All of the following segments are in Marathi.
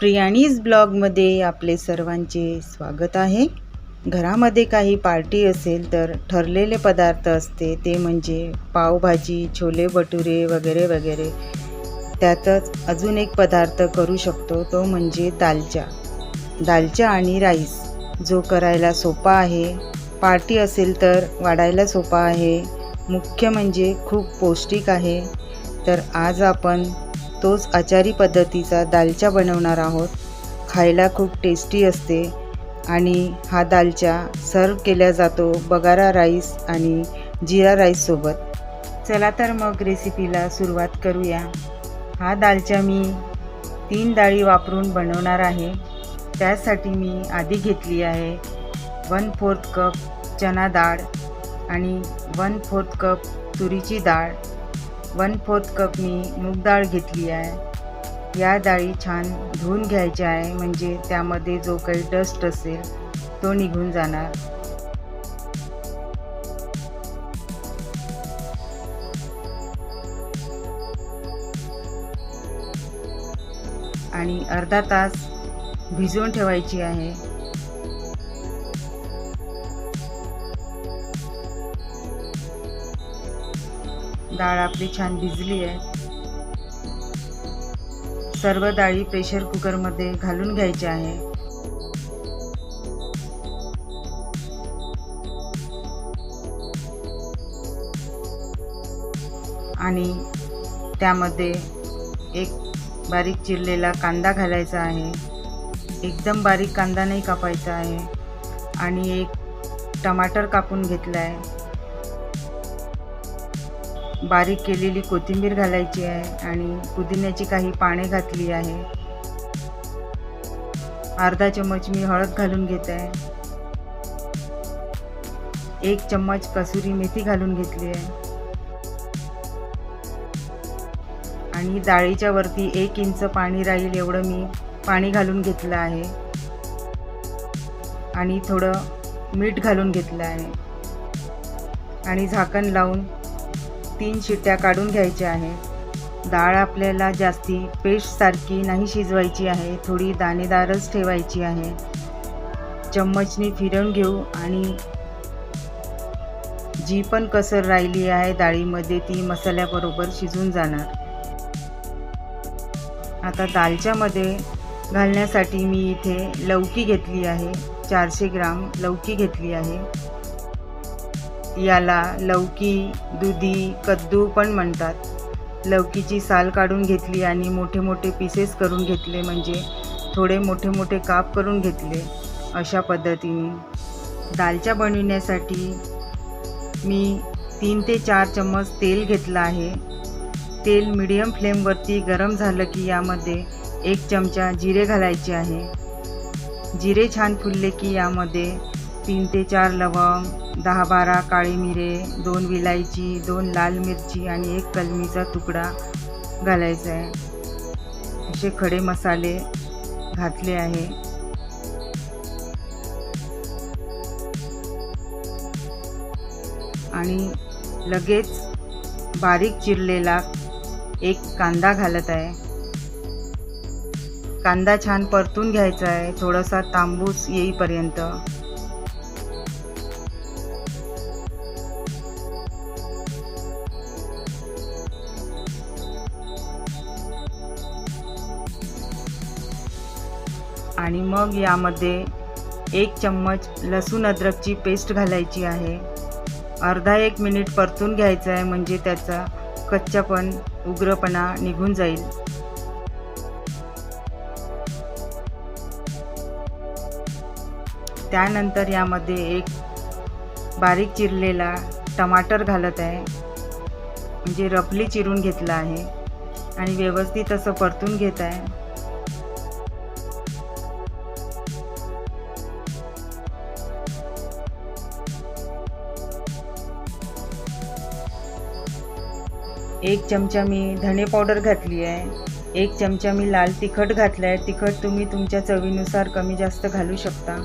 प्रियाणीज ब्लॉगमध्ये आपले सर्वांचे स्वागत आहे. घरामध्ये काही पार्टी असेल तर ठरलेले पदार्थ असते ते म्हणजे पावभाजी छोले भटुरे वगैरे वगैरे. त्यातच अजून एक पदार्थ करू शकतो तो म्हणजे दालचा. दालचा आणि राईस जो करायला सोपा आहे. पार्टी असेल तर वाढायला सोपा आहे. मुख्य म्हणजे खूप पौष्टिक आहे. तर आज आपण तोच आचारी पद्धतीचा दालचा बनवणार आहोत. खायला खूप टेस्टी असते आणि हा दालचा सर्व केला जातो बगारा राईस आणि जिरा राईससोबत चला तर मग रेसिपीला सुरुवात करूया. हा दालचा मी तीन डाळी वापरून बनवणार आहे. त्यासाठी मी आधी घेतली आहे वन फोर्थ कप चना डाळ आणि वन फोर्थ कप तुरीची डाळ वन फोर्थ कप मी मूग डाळ घेतली आहे. या डाळी छान धुवून घ्यायच्या आहे म्हणजे त्यामध्ये जो काही डस्ट असेल तो निघून जाणार. आणि अर्धा तास भिजवून ठेवायची आहे. डाळ आपली छान भिजली आहे. सर्व डाळी प्रेशर कुकरमध्ये घालून घ्यायच्या आहे. आणि त्यामध्ये एक बारीक चिरलेला कांदा घालायचा आहे. एकदम बारीक कांदा नाही कापायचा आहे. आणि एक टमाटर कापून घेतला आहे बारीक केलेली कोथिंबीर घालायची आहे आणि पुदिन्याची काही पाने घातली आहे. अर्धा चम्मच मी हळद घालून घेत आहे. एक चम्मच कसुरी मेथी घालून घेतली आहे. आणि डाळीच्या वरती एक इंच पाणी राहील एवढं मी पाणी घालून घेतलं आहे. आणि थोडं मीठ घालून घेतलं आहे. आणि झाकण लावून तीन शिट्ट्या काढून घ्यायच्या आहेत. डाळ आपल्याला जास्ती पेस्टसारखी नाही शिजवायची आहे थोडी दाणेदारच ठेवायची आहे. चम्मचनी फिरवून घेऊ आणि जी पण कसर राहिली आहे डाळीमध्ये ती मसाल्याबरोबर शिजून जाणार. आता दालच्यामध्ये घालण्यासाठी मी इथे लवकी घेतली आहे चारशे ग्राम लवकी घेतली आहे. याला लौकी दुधी कद्दू पण म्हणतात. लौकीची साल काढून घेतली आणि मोठे मोठे पीसेस करून घेतले म्हणजे थोडे मोठे मोठे काप करून घेतले. अशा पद्धतीने. दालच्या बनविण्यासाठी मी तीन ते चार चम्मच तेल घेतलं आहे. तेल मिडियम फ्लेमवरती गरम झालं की यामध्ये एक चमचा जिरे घालायचे आहे. जिरे छान फुलले की यामध्ये तीन ते चार लवंग दहा बारा काळी मिरे दोन विलायची दोन लाल मिरची आणि एक कलमीचा तुकडा घालायचा आहे. असे खडे मसाले घातले आहे. आणि लगेच बारीक चिरलेला एक कांदा घालत आहे. कांदा छान परतून घ्यायचा आहे. थोडासा तांबूस येईपर्यंत. आणि मग यामध्ये एक चम्मच लसूण अद्रकची पेस्ट घालायची आहे. अर्धा एक मिनिट परतून घ्यायचं आहे म्हणजे त्याचा कच्चापण उग्रपणा निघून जाईल. त्यानंतर यामध्ये एक बारीक चिरलेला टमाटर घालत आहे. म्हणजे रफली चिरून घेतला आहे. आणि व्यवस्थित असं परतून घेत आहे. एक चमचा मी धणे पावडर घातली आहे. एक चमचा मी लाल तिखट घातलं आहे. तिखट तुम्ही तुमच्या चवीनुसार कमी जास्त घालू शकता.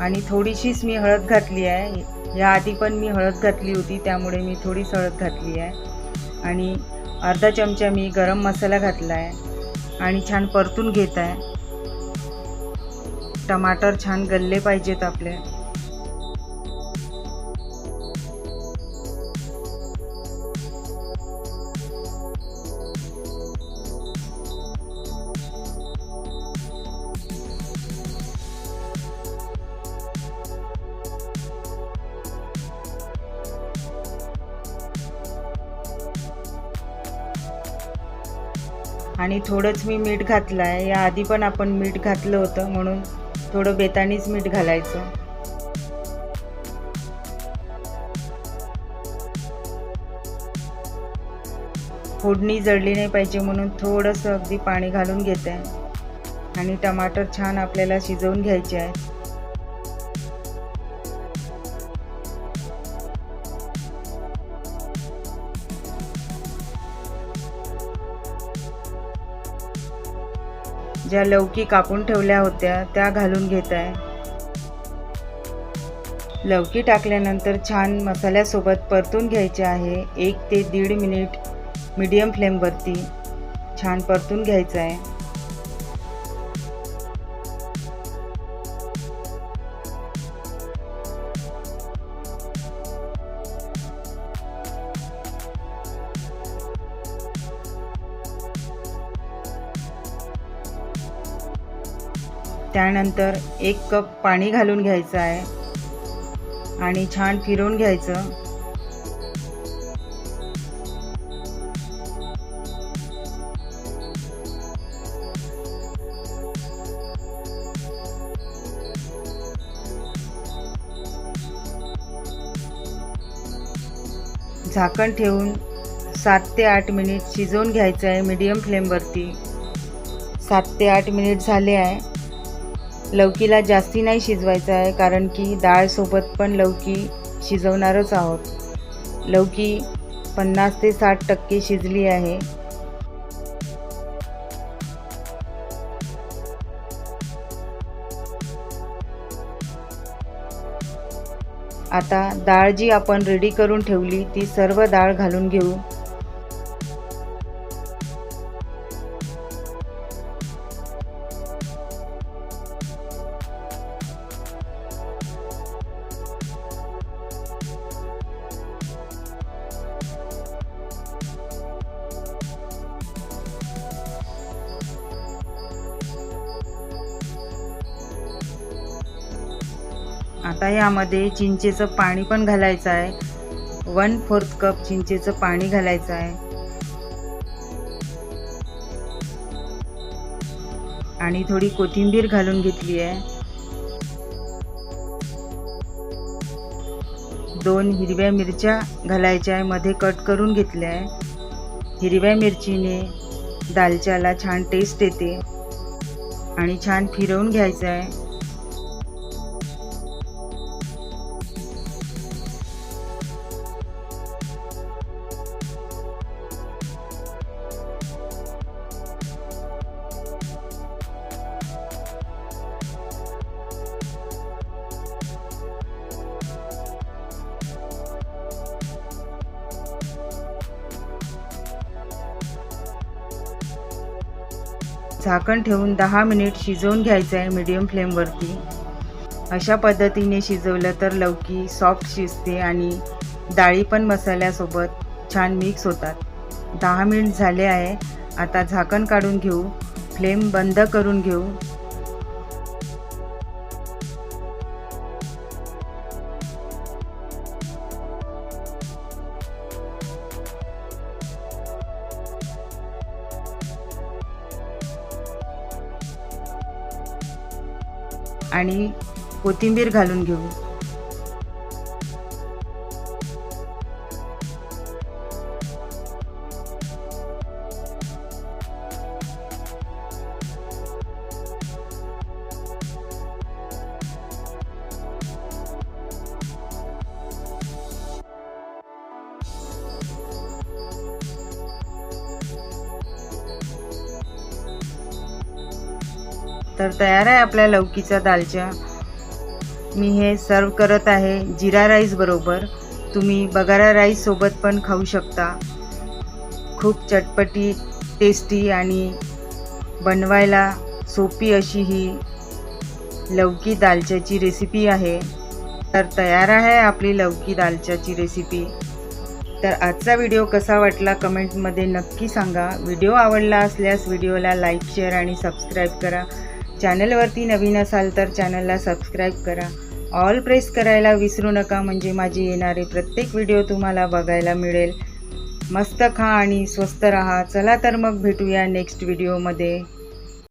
आणि थोडीशीच मी हळद घातली आहे. याआधी पण मी हळद घातली होती त्यामुळे मी थोडीच हळद घातली आहे. आणि अर्धा चमचा मी गरम मसाला घातला आहे. आणि छान परतून घेत आहे. टमाटर छान गलले पाहिजेत आपले. आणि थोडंच मी मीठ घातलं आहे या आधी पण आपण मीठ घातलं होतं म्हणून थोडं बेतानीच मीठ घालायचं. फोडणी जळली नाही पाहिजे म्हणून थोडंसं अगदी पाणी घालून घेते. आणि टमाटर छान आपल्याला शिजवून घ्यायचे आहे ज्या लवकी कापून ठेवल्या होत्या त्या घालून घेत आहे. लवकी टाकल्यानंतर छान मसाल्यासोबत परतून घ्यायचे आहे. एक ते दीड मिनिट मीडियम फ्लेमवरती छान परतून घ्यायचं आहे. त्यानंतर एक कप पाणी घालून घ्यायचं आहे. आणि छान फिरवून घ्यायचं. झाकण ठेवून सात ते आठ मिनिट शिजवून घ्यायचं आहे मीडियम फ्लेमवरती. सात ते आठ मिनिट झाले आहे. लौकीला जास्ती नाही शिजवायचं आहे कारण की डाळसोबत पण लौकी शिजवणारच आहोत. लौकी पन्नास ते साठ टक्के शिजली आहे. आता डाळ जी आपण रेडी करून ठेवली ती सर्व डाळ घालून घेऊ. आता यामध्ये चिंचेचं पाणी पण घालायचं आहे. वन फोर्थ कप चिंचेचं पाणी घालायचं आहे. आणि थोडी कोथिंबीर घालून घेतली आहे. दोन हिरव्या मिरच्या घालायच्या आहे मध्ये कट करून घेतल्या आहे. हिरव्या मिरचीने दालच्याला छान टेस्ट येते. आणि छान फिरवून घ्यायचं आहे. झाकण ठेवून दहा मिनिट शिजवून घ्यायचं आहे मीडियम फ्लेमवरती अशा पद्धतीने शिजवलं तर लवकी सॉफ्ट शिजते आणि डाळी पण मसाल्यासोबत छान मिक्स होतात. दहा मिनिट झाले आहे. आता झाकण काढून घेऊ. फ्लेम बंद करून घेऊ. आणि कोथिंबीर घालून घेऊ. तर तयार आहे आपल्या लौकीचा दालच्या. मी हे सर्व करत आहे जिरा राईस बरोबर. तुम्ही बगारा राईस सोबत पण खाऊ शकता. खूप चटपटी टेस्टी आणि बनवायला सोपी अशी ही लवकी दालच्याची रेसिपी आहे. तर तयार आहे आपली लवकी दालच्याची रेसिपी तर आजचा व्हिडिओ कसा वाटला कमेंटमध्ये नक्की सांगा. व्हिडिओ आवडला असल्यास व्हिडिओला लाईक शेअर आणि सबस्क्राईब करा. चॅनलवरती नवीन असाल तर चॅनलला सबस्क्राईब करा. ऑल प्रेस करायला विसरू नका म्हणजे माझी येणारे प्रत्येक व्हिडिओ तुम्हाला बघायला मिळेल. मस्त खा आणि स्वस्त रहा. चला तर मग भेटूया नेक्स्ट व्हिडिओमध्ये